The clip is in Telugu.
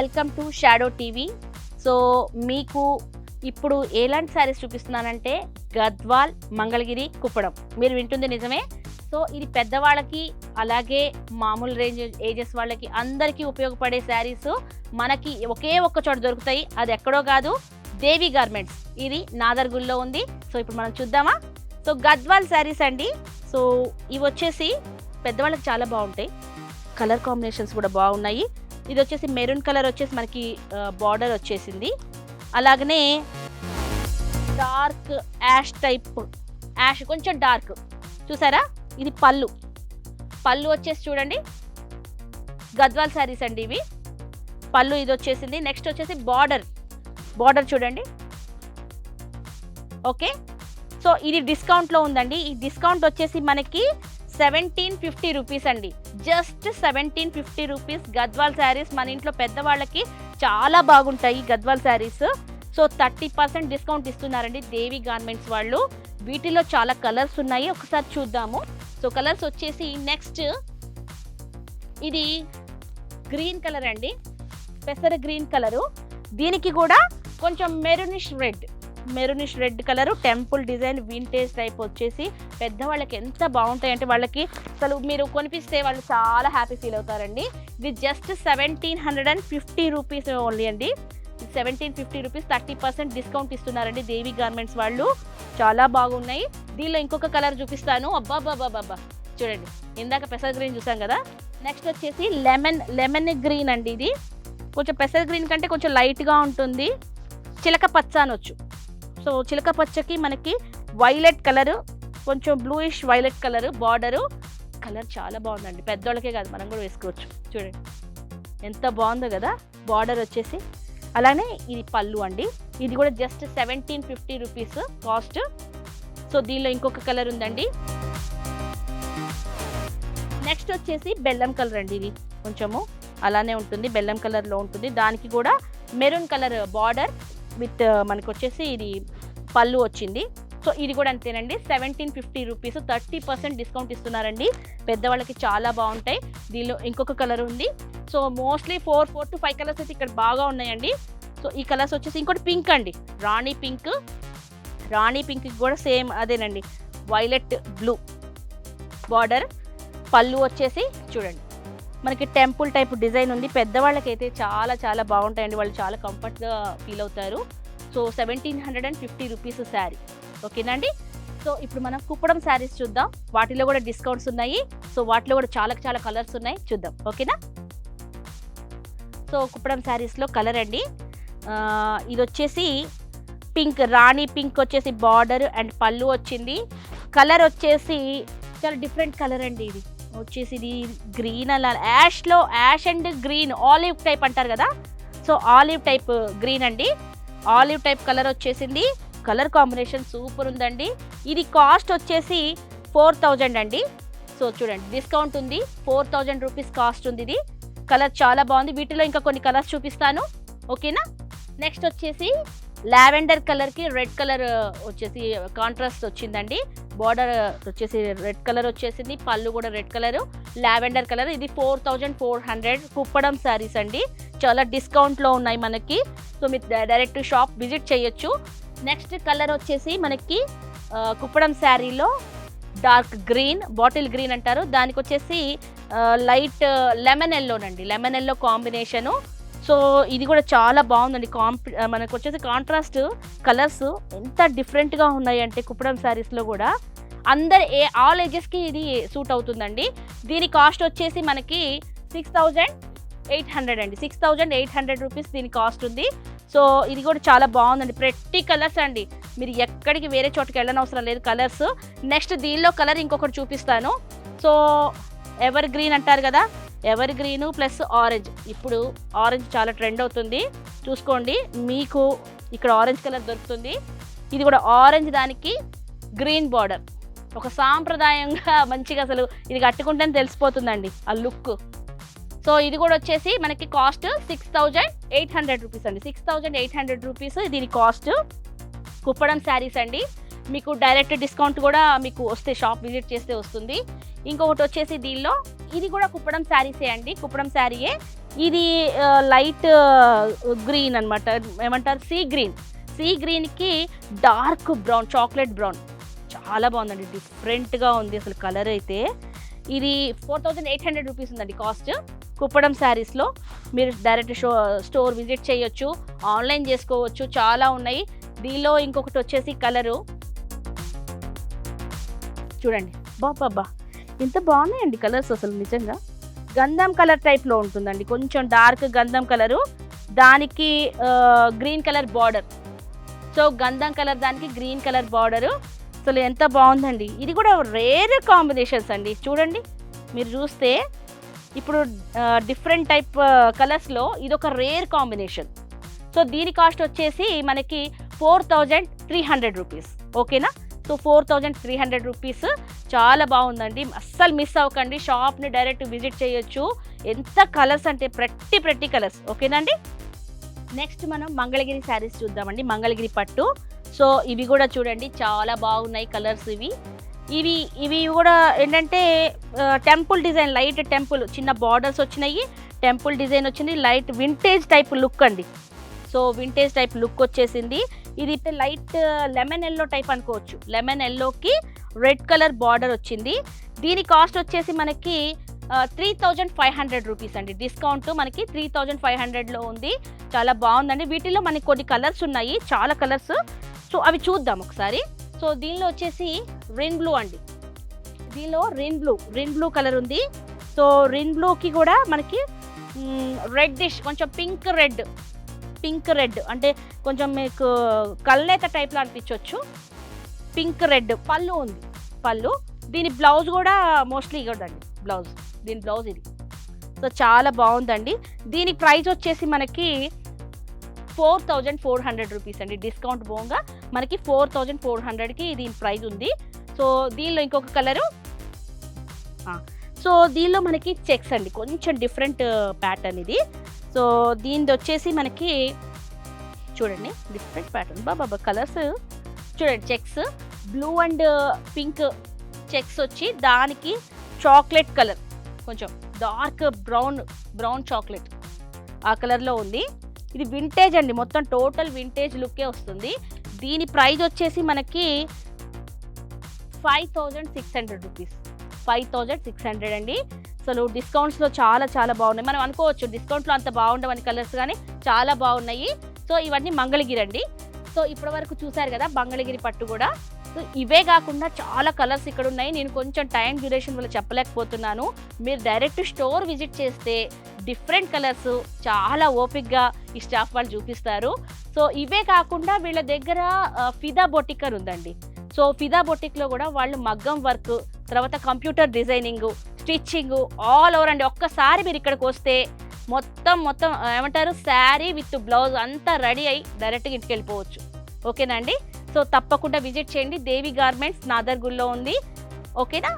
Welcome to shadow TV. So మీకు ఇప్పుడు ఎలాంటి శారీస్ చూపిస్తున్నానంటే గద్వాల్ మంగళగిరి కుప్పడం. మీరు వింటుంది నిజమే. సో ఇది పెద్దవాళ్ళకి అలాగే మామూలు రేంజ్ ఏజెస్ వాళ్ళకి అందరికీ ఉపయోగపడే శారీస్. మనకి ఒకే ఒక్క చోట దొరుకుతాయి. అది ఎక్కడో కాదు దేవి గార్మెంట్స్. ఇది నాదర్గుల్లో ఉంది. సో ఇప్పుడు మనం చూద్దామా? సో గద్వాల్ శారీస్ అండి. సో ఇవి వచ్చేసి పెద్దవాళ్ళకి చాలా బాగుంటాయి. కలర్ కాంబినేషన్స్ కూడా బాగున్నాయి. ఇది వచ్చేసి మెరూన్ కలర్ వచ్చేసి మనకి బార్డర్ వచ్చేసింది. అలాగనే డార్క్ యాష్ టైప్ యాష్ కొంచెం డార్క్. చూసారా? ఇది పళ్ళు. పళ్ళు వచ్చేసి చూడండి. గద్వాల్ శారీస్ అండి ఇవి. పళ్ళు ఇది వచ్చేసింది నెక్స్ట్ వచ్చేసి బార్డర్. బార్డర్ చూడండి. ఓకే. సో ఇది డిస్కౌంట్లో ఉందండి. ఈ డిస్కౌంట్ వచ్చేసి మనకి సెవెంటీన్ ఫిఫ్టీ రూపీస్ అండి. Just seventeen fifty rupees Gadwal saris మన ఇంట్లో పెద్దవాళ్ళకి చాలా బాగుంటాయి Gadwal saris. So thirty percent discount ఇస్తున్నారండి దేవి గార్మెంట్స్ వాళ్ళు. వీటిలో చాలా కలర్స్ ఉన్నాయి. ఒకసారి చూద్దాము. సో కలర్స్ వచ్చేసి నెక్స్ట్ ఇది గ్రీన్ కలర్ అండి. పెసర గ్రీన్ కలరు దీనికి కూడా కొంచెం maroonish red. Maroonish red colour temple design vintage type వచ్చేసి పెద్దవాళ్ళకి ఎంత బాగుంటాయి అంటే వాళ్ళకి అసలు మీరు కొనిపిస్తే వాళ్ళు చాలా హ్యాపీ ఫీల్ అవుతారండి. ఇది just seventeen hundred and fifty rupees only అండి. Seventeen fifty rupees thirty percent discount ఇస్తున్నారండి దేవి గార్మెంట్స్ వాళ్ళు. చాలా బాగున్నాయి. దీనిలో ఇంకొక కలర్ చూపిస్తాను. అబ్బా చూడండి. ఇందాక పెసర్ గ్రీన్ చూసాం కదా. నెక్స్ట్ వచ్చేసి లెమన్ లెమన్ గ్రీన్ అండి ఇది. కొంచెం పెసర్ గ్రీన్ కంటే కొంచెం లైట్గా ఉంటుంది. చిలక పచ్చ అనొచ్చు. సో చిలక పచ్చకి మనకి వైలెట్ కలర్ కొంచెం bluish violet colour border colour చాలా బాగుందండి. పెద్దోళ్ళకే కాదు మనం కూడా వేసుకోవచ్చు. చూడండి. ఎంత బాగుందో కదా బార్డర్ వచ్చేసి. అలానే ఇది పళ్ళు అండి. ఇది కూడా just seventeen fifty rupees cost so దీనిలో ఇంకొక కలర్ ఉందండి. నెక్స్ట్ వచ్చేసి బెల్లం కలర్ అండి ఇది. కొంచెము అలానే ఉంటుంది బెల్లం కలర్లో ఉంటుంది. దానికి కూడా మెరూన్ కలర్ బార్డర్ విత్ మనకు వచ్చేసి ఇది పళ్ళు వచ్చింది. సో ఇది కూడా అంతేనండి. Seventeen fifty rupees thirty percent discount ఇస్తున్నారండి. పెద్దవాళ్ళకి చాలా బాగుంటాయి. దీనిలో ఇంకొక కలర్ ఉంది. So mostly four four to five colours అయితే ఇక్కడ బాగా ఉన్నాయండి. సో ఈ కలర్స్ వచ్చేసి ఇంకోటి పింక్ అండి. రాణి పింక్ రాణి పింక్ కూడా సేమ్ అదేనండి. వైలెట్ బ్లూ బార్డర్ పళ్ళు వచ్చేసి చూడండి. మనకి టెంపుల్ టైప్ డిజైన్ ఉంది. పెద్దవాళ్ళకైతే చాలా చాలా బాగుంటాయండి. వాళ్ళు చాలా కంఫర్ట్గా ఫీల్ అవుతారు. So seventeen hundred and fifty rupees sari ఓకేనండి? సో ఇప్పుడు మనం కుప్పడం శారీస్ చూద్దాం. వాటిలో కూడా డిస్కౌంట్స్ ఉన్నాయి. సో వాటిలో కూడా చాలా చాలా కలర్స్ ఉన్నాయి. చూద్దాం. ఓకేనా? సో కుప్పడం శారీస్లో కలర్ అండి. ఇది వచ్చేసి పింక్ రాణి పింక్ వచ్చేసి బార్డర్ అండ్ పళ్ళు వచ్చింది. కలర్ వచ్చేసి చాలా డిఫరెంట్ కలర్ అండి ఇది. వచ్చేసి ఇది గ్రీన్ అలా యాష్లో ash and green olive type అంటారు కదా? సో ఆలివ్ టైప్ గ్రీన్ అండి. ఆలివ్ టైప్ కలర్ వచ్చేసింది. కలర్ కాంబినేషన్ సూపర్ ఉందండి. ఇది కాస్ట్ వచ్చేసి ఫోర్ థౌజండ్ అండి. సో చూడండి డిస్కౌంట్ ఉంది. ఫోర్ థౌజండ్ రూపీస్ కాస్ట్ ఉంది ఇది. కలర్ చాలా బాగుంది. వీటిలో ఇంకా కొన్ని కలర్స్ చూపిస్తాను. ఓకేనా? నెక్స్ట్ వచ్చేసి లావెండర్ కలర్కి రెడ్ కలర్ వచ్చేసి కాంట్రాస్ట్ వచ్చిందండి. బార్డర్ వచ్చేసి రెడ్ కలర్ వచ్చేసింది. పళ్ళు కూడా రెడ్ కలర్. Lavender colour. ఇది four thousand four hundred Kuppadam saris అండి. చాలా డిస్కౌంట్లో ఉన్నాయి మనకి. సో మీరు డైరెక్ట్ షాప్ విజిట్ చేయొచ్చు. నెక్స్ట్ కలర్ వచ్చేసి మనకి కుప్పడం శారీలో డార్క్ గ్రీన్ బాటిల్ గ్రీన్ అంటారు. దానికి వచ్చేసి light lemon ఎల్లోనండి. Lemon yellow combination. So ఇది కూడా చాలా బాగుందండి. కాంపి మనకు వచ్చేసి కాంట్రాస్ట్ కలర్స్ ఎంత డిఫరెంట్గా ఉన్నాయంటే కుప్పడం శారీస్లో కూడా. అందరు ఏ ఆల్ ఏజెస్కి ఇది సూట్ అవుతుందండి. దీని కాస్ట్ వచ్చేసి మనకి సిక్స్ థౌజండ్ ఎయిట్ హండ్రెడ్ అండి. Six thousand eight hundred rupees దీని కాస్ట్ ఉంది. సో ఇది కూడా చాలా బాగుందండి. ప్రతి కలర్స్ అండి. మీరు ఎక్కడికి వేరే చోటుకి వెళ్ళనవసరం లేదు కలర్స్ నెక్స్ట్ దీనిలో కలర్ ఇంకొకటి చూపిస్తాను. సో ఎవర్ గ్రీన్ అంటారు కదా. ఎవర్ గ్రీను ప్లస్ ఆరెంజ్ ఇప్పుడు ఆరెంజ్ చాలా ట్రెండ్ అవుతుంది. చూసుకోండి. మీకు ఇక్కడ ఆరెంజ్ కలర్ దొరుకుతుంది. ఇది కూడా ఆరెంజ్ దానికి గ్రీన్ బార్డర్ ఒక సాంప్రదాయంగా మంచిగా అసలు ఇది కట్టుకుంటేనే తెలిసిపోతుందండి ఆ లుక్ సో ఇది కూడా వచ్చేసి మనకి cost six thousand eight hundred rupees అండి. Six thousand eight hundred rupees దీని కాస్ట్ కుప్పడం శారీస్ అండి. మీకు డైరెక్ట్ డిస్కౌంట్ కూడా మీకు వస్తే షాప్ విజిట్ చేస్తే వస్తుంది. ఇంకొకటి వచ్చేసి దీనిలో ఇది కూడా కుప్పడం శారీసే అండి. కుప్పడం శారీయే. ఇది లైట్ గ్రీన్ అన్నమాట. ఏమంటారు? సీ గ్రీన్ సీ గ్రీన్కి డార్క్ బ్రౌన్ చాక్లెట్ బ్రౌన్ చాలా బాగుందండి. డిఫరెంట్గా ఉంది అసలు కలర్ అయితే. ఇది four thousand eight hundred rupees ఉందండి కాస్ట్ కుప్పడం శారీస్లో మీరు డైరెక్ట్ షో స్టోర్ విజిట్ చేయొచ్చు ఆన్లైన్ చేసుకోవచ్చు చాలా ఉన్నాయి. దీనిలో ఇంకొకటి వచ్చేసి కలరు. చూడండి. బాబా ఇంత బాగున్నాయండి కలర్స్ అసలు నిజంగా. గంధం కలర్ టైప్లో ఉంటుందండి. కొంచెం డార్క్ గంధం కలరు. దానికి గ్రీన్ కలర్ బార్డర్ సో గంధం కలర్ దానికి గ్రీన్ కలర్ బార్డరు అసలు ఎంత బాగుందండి. ఇది కూడా రేర్ కాంబినేషన్స్ అండి. చూడండి. మీరు చూస్తే ఇప్పుడు డిఫరెంట్ టైప్ కలర్స్లో ఇది ఒక రేర్ కాంబినేషన్ సో దీని కాస్ట్ వచ్చేసి మనకి four thousand three hundred rupees ఓకేనా so four thousand three hundred rupees చాలా బాగుందండి. అస్సలు మిస్ అవ్వకండి. షాప్ని డైరెక్ట్ విజిట్ చేయొచ్చు. ఎంత కలర్స్ అంటే ప్రతి ప్రతి కలర్స్ ఓకేనండి నెక్స్ట్ మనం మంగళగిరి శారీస్ చూద్దామండి. మంగళగిరి పట్టు. సో ఇవి కూడా చూడండి. చాలా బాగున్నాయి కలర్స్ ఇవి. ఇవి ఇవి కూడా ఏంటంటే టెంపుల్ డిజైన్ లైట్ టెంపుల్ చిన్న బార్డర్స్ వచ్చినాయి టెంపుల్ డిజైన్ వచ్చింది లైట్ వింటేజ్ టైప్ లుక్ అండి. సో వింటేజ్ టైప్ లుక్ వచ్చేసింది. ఇది లైట్ లెమన్ ఎల్లో టైప్ అనుకోవచ్చు. లెమన్ ఎల్లోకి రెడ్ కలర్ బార్డర్ వచ్చింది. దీని కాస్ట్ వచ్చేసి మనకి three thousand five hundred rupees అండి. డిస్కౌంట్ మనకి త్రీ థౌజండ్ ఫైవ్ హండ్రెడ్లో ఉంది. చాలా బాగుందండి. వీటిలో మనకి కొన్ని కలర్స్ ఉన్నాయి. చాలా కలర్స్ సో అవి చూద్దాం ఒకసారి. సో దీనిలో వచ్చేసి రెయిన్ బ్లూ అండి. దీనిలో rain blue Rin blue colour ఉంది. సో రిన్ బ్లూకి కూడా మనకి రెడ్ డిష్ కొంచెం పింక్ రెడ్ పింక్ రెడ్ అంటే కొంచెం మీకు కల్నేత టైప్లో అనిపించవచ్చు పింక్ రెడ్ పళ్ళు ఉంది. పళ్ళు. దీని బ్లౌజ్ కూడా మోస్ట్లీ ఇవ్వడండి బ్లౌజ్ దీని బ్లౌజ్ ఇది. సో చాలా బాగుందండి. దీని ప్రైస్ వచ్చేసి మనకి four thousand four hundred rupees అండి. డిస్కౌంట్ పోగా మనకి ఫోర్ థౌజండ్ ఫోర్ హండ్రెడ్కి దీని ప్రైస్ ఉంది. సో దీనిలో ఇంకొక కలరు. సో దీనిలో మనకి చెక్స్ అండి. కొంచెం డిఫరెంట్ ప్యాటర్న్ ఇది. సో దీనిది వచ్చేసి మనకి చూడండి. Different pattern. బాబా కలర్స్. చూడండి checks. Blue and pink checks వచ్చి దానికి చాక్లెట్ కలర్. కొంచెం డార్క్ బ్రౌన్ బ్రౌన్ చాక్లెట్ ఆ కలర్లో ఉంది. ఇది వింటేజ్ అండి. మొత్తం టోటల్ వింటేజ్ లుక్కే వస్తుంది. దీని ప్రైజ్ వచ్చేసి మనకి five thousand six hundred rupees five thousand six hundred అండి. అసలు డిస్కౌంట్స్లో చాలా చాలా బాగున్నాయి. మనం అనుకోవచ్చు డిస్కౌంట్లో అంత బాగుండవని కలర్స్ కానీ చాలా బాగున్నాయి. సో ఇవన్నీ మంగళగిరి అండి. సో ఇప్పటి వరకు చూసారు కదా మంగళగిరి పట్టు కూడా. సో ఇవే కాకుండా చాలా కలర్స్ ఇక్కడ ఉన్నాయి. నేను కొంచెం టైం డ్యూరేషన్ వల్ల చెప్పలేకపోతున్నాను. మీరు డైరెక్ట్ స్టోర్ విజిట్ చేస్తే డిఫరెంట్ కలర్స్ చాలా ఓపిక్గా ఈ స్టాఫ్ వాళ్ళు చూపిస్తారు. సో ఇవే కాకుండా వీళ్ళ దగ్గర ఫిదా బొటికర్ ఉందండి. సో ఫిదా బొటిక్లో కూడా వాళ్ళు మగ్గం వర్క్ తర్వాత computer designing stitching all over అండి. ఒక్కసారి మీరు ఇక్కడికి వస్తే మొత్తం మొత్తం ఏమంటారు? శారీ విత్ బ్లౌజ్ అంతా రెడీ అయ్యి డైరెక్ట్గా ఇంటికి వెళ్ళిపోవచ్చు. ఓకేనా అండి? సో తప్పకుండా విజిట్ చేయండి. దేవి గార్మెంట్స్ నాదర్గుల్లో ఉంది. ఓకేనా?